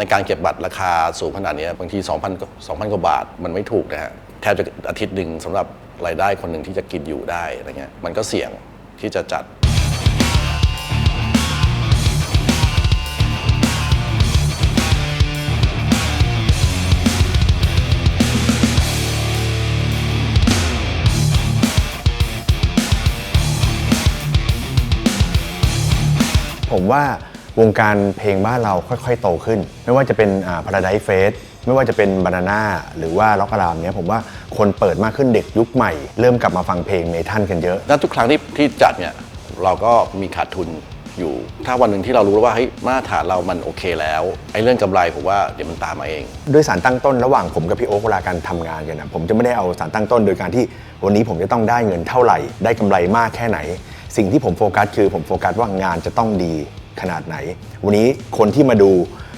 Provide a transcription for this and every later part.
ในการเก็บบัตรราคาสูงขนาดนี้บางที 2,000 2,000 กว่าบาทมันไม่ถูกนะฮะแทบจะอาทิตย์หนึ่งสำหรับรายได้คนหนึ่งที่จะกินอยู่ได้อะไรเงี้ยมันก็เสี่ยงที่จะจัดผมว่า วงการเพลงบ้านเราค่อยๆ โตขึ้น ไม่ว่าจะเป็นพาราไดเฟสไม่ว่าจะเป็นบานาน่าหรือว่าล็อกกรามเนี้ยผมว่าคนเปิดมากขึ้นเด็กยุคใหม่ เริ่มกลับมาฟังเพลงเมทัลกันเยอะนั้นทุกครั้งที่ที่จัดเนี่ยเราก็มีขาดทุนอยู่ ถ้าวันหนึ่งที่เรารู้แล้วว่าเฮ้ยมาตรฐานเรามันโอเคแล้วไอ้เรื่องกำไรผมว่าเดี๋ยวมันตามมาเอง ด้วยสารตั้งต้นระหว่างผมกับพี่โอ๊คเวลาการทำงานกันนะผมจะไม่ได้เอาสารตั้งต้น โดยการที่วันนี้ผมจะต้องได้เงินเท่าไหร่ ได้กำไรมากแค่ไหน สิ่งที่ผมโฟกัสคือผมโฟกัสว่างานจะต้องดี ขนาดไหน วันนี้คนที่มาดู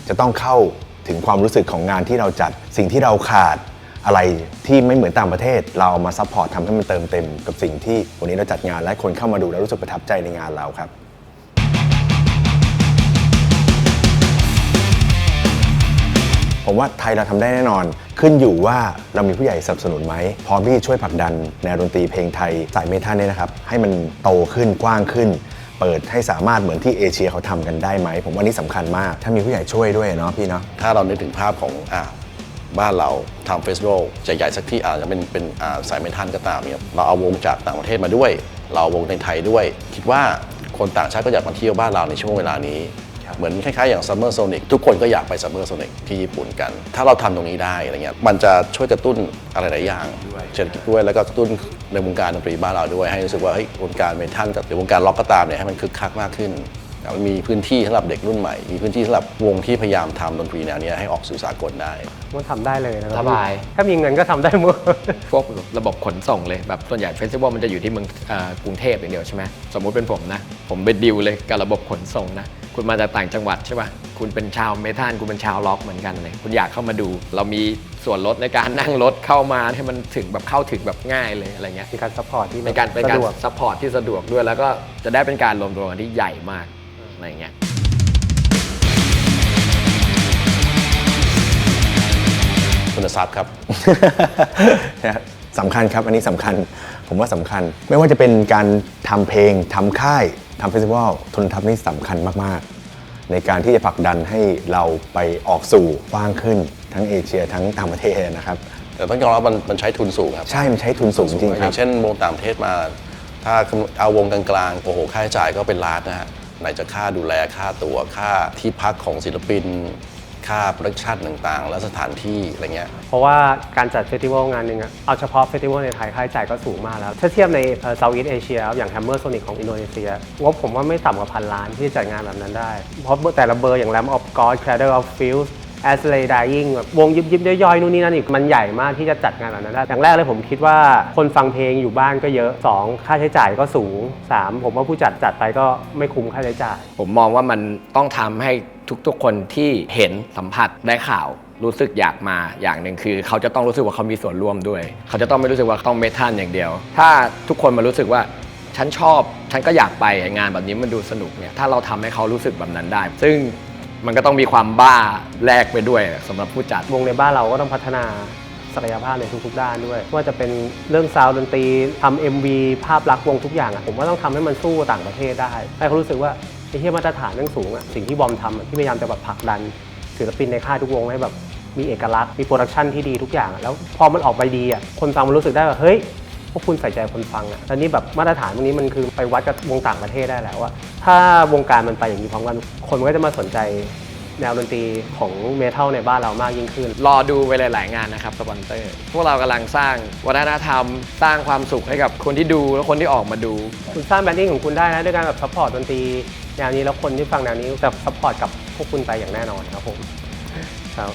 จะต้องเข้าถึงความรู้สึกของงานที่เราจัดสิ่งที่เราขาดอะไรที่ไม่เหมือนต่างประเทศ เราเอามาซัพพอร์ตทำให้มันเติมเต็มกับสิ่งที่วันนี้เราจัดงานและคนเข้ามาดูแล้วรู้สึกประทับใจในงานเราครับผมว่าไทยเราทำได้แน่นอน ขึ้นอยู่ว่าเรามีผู้ใหญ่สนับสนุนไหม พร้อมที่จะช่วยผลักดันแนวดนตรีเพลงไทยสายเมทัลเนี่ยนะครับ ให้มันโตขึ้นกว้างขึ้น เปิดให้สามารถเหมือนที่เอเชียเขาทำกันได้ไหม ผมว่านี่สำคัญมาก ถ้ามีผู้ใหญ่ช่วยด้วยเนาะพี่เนาะถ้าเรานึกถึงภาพของอ่าบ้านเราทำเฟสติวัลใหญ่ๆสักที่อาจจะเป็นเป็นาสายเมทัลก็ตามเนี่ยเราเอาวงจากต่างประเทศมาด้วย เราเอาวงในไทยด้วย คิดว่าคนต่างชาติก็อยากมาเที่ยวบ้านเราในช่วงเวลานี้ เหมือนคล้ายๆอย่าง Summer Sonic ทุกคนก็อยากไป Summer Sonic ที่ญี่ปุ่นกัน ถ้าเราทำตรงนี้ได้อะไรเงี้ยมันจะช่วยกระตุ้นอะไรหลายอย่างเศรษฐกิจด้วยแล้วก็กระตุ้นในวงการดนตรีบ้านเราด้วย ให้รู้สึกว่าเฮ้ยวงการเมทัลกับหรือวงการล็อกก็ตามเนี่ยให้มันคึกคักมากขึ้นมันมีพื้นที่สำหรับเด็กรุ่นใหม่ มีพื้นที่สำหรับวงที่พยายามทำดนตรีแนวเนี้ยให้ออกสู่สากลได้มันทำได้เลยนะครัสบาย ถ้ามีเงินก็ทำได้หมด พวกระบบขนส่งเลยแบบส่วนใหญ่เฟสติวัลมันจะอยู่ที่เมืองเอ่อกรุงเทพอย่างเดียวใช่ไหมสมมุติเป็นผมนะ ผมไปดิวเลยกับระบบขนส่งนะ คุณมาจากต่างจังหวัดใช่ป่ะคุณเป็นชาวเมทัลคุณเป็นชาวล็อกเหมือนกันเลยคุณอยากเข้ามาดู เรามีส่วนลดในการนั่งรถเข้ามาให้มันถึงแบบเข้าถึงแบบง่ายเลยอะไรเงี้ยมีการซัพพอร์ตที่ในการเป็นการสะดวกซัพพอร์ตที่สะดวกด้วย แล้วก็จะได้เป็นการรวมตัวกันที่ใหญ่มากอะไรเงี้ยคุณทรัพย์ครับนะสำคัญครับ อันนี้สำคัญ ผมว่าสำคัญ ไม่ว่าจะเป็นการทำเพลงทำค่าย ทำเฟสติวัลทุนทรัพย์นี่สำคัญมาก ๆ ในการที่จะผลักดันให้เราไปออกสู่กว้างขึ้นทั้งเอเชียทั้งต่างประเทศนะครับ แต่ต้องยอมรับมันมันใช้ทุนสูงครับใช่มันใช้ทุนสูงจริงอครัย่าบ งเช่นวงต่างประเทศมา ถ้าเอาวงกลางๆโอ้โหค่าใช้จ่ายก็เป็นล้านนะฮะไหนจะค่าดูแลค่าตัวค่าที่พักของศิลปิน ค่าโปรดักชันต่างๆ และสถานที่อะไรเงี้ย เพราะว่าการจัดเฟสติวัลงานหนึ่งอะเอาเฉพาะเฟสติวัลในไทยค่าใช้จ่ายก็สูงมากแล้ว ถ้าเทียบในเซาท์อีสเอเชียอย่างแฮมเมอร์โซนิกของอินโดนีเซียงบผมว่าไม่ต่ำกว่าพันล้านที่จัดงานแบบนั้นได้ เพราะแต่ละเบอร์อย่างแรมออฟกอร์ดแคลเดอร์ออฟฟิลส์ แบบวงยิบยิบย่อยๆนู่นนี่นั่นอีกมันใหญ่มากที่จะจัดงานแบบนั้นได้อย่างแรกเลยผมคิดว่าคนฟังเพลงอยู่บ้านก็เยอะ 2 ค่าใช้จ่ายก็สูง 3 ผมว่าผู้จัดจัดไปก็ไม่คุ้มค่าใช้จ่าย ผมมองว่ามันต้องทำให้ทุกๆคนที่เห็นสัมผัสได้ข่าวรู้สึกอยากมาอย่างหนึ่งคือ เขาจะต้องรู้สึกว่าเขามีส่วนร่วมด้วย เขาจะต้องไม่รู้สึกว่าต้องเมทัลอย่างเดียว ถ้าทุกคนมารู้สึกว่าฉันชอบ ฉันก็อยากไปงานแบบนี้มันดูสนุกเนี่ยถ้าเราทำให้เขารู้สึกแบบนั้นได้ ซึ่ง มันก็ต้องมีความบ้าแลกไปด้วยสำหรับผู้จัด วงในบ้านเราก็ต้องพัฒนาศักยภาพในทุกๆด้านด้วยว่าจะเป็นเรื่องซาวด์ดนตรีทำ MV ภาพลักษณ์วงทุกอย่างอะผมว่าต้องทำให้มันสู้ต่างประเทศได้ให้เขารู้สึกว่าไอ้ที่มาตรฐานเรื่องสูงอะสิ่งที่บอมทำอะที่พยายามจะแบบผลักดันศิลปินในค่ายทุกวงให้แบบมีเอกลักษณ์มีโปรดักชันที่ดีทุกอย่างอะแล้วพอมันออกไปดีอะคนฟังมันรู้สึกได้ว่าเฮ้ย พวกคุณใส่ใจคนฟังอะแล้วนี่แบบมาตรฐานพวกนี้มันคือไปวัดกับวงต่างประเทศได้แล้วว่า ถ้าวงการมันไปอย่างนี้พร้อมกันคนมันก็จะมาสนใจแนวดนตรีของเมทัลในบ้านเรามากยิ่งขึ้น รอดูไปหลาย ๆ งานนะครับสปอนเซอร์ พวกเรากำลังสร้างวัฒนธรรม สร้างความสุขให้กับคนที่ดูและคนที่ออกมาดู คุณสร้างแบรนดิ้งของคุณได้นะด้วยการแบบซัพพอร์ตดนตรีแนวนี้แล้วคนที่ฟังแนวนี้จะซัพพอร์ตกับพวกคุณไปอย่างแน่นอนครับผมครับ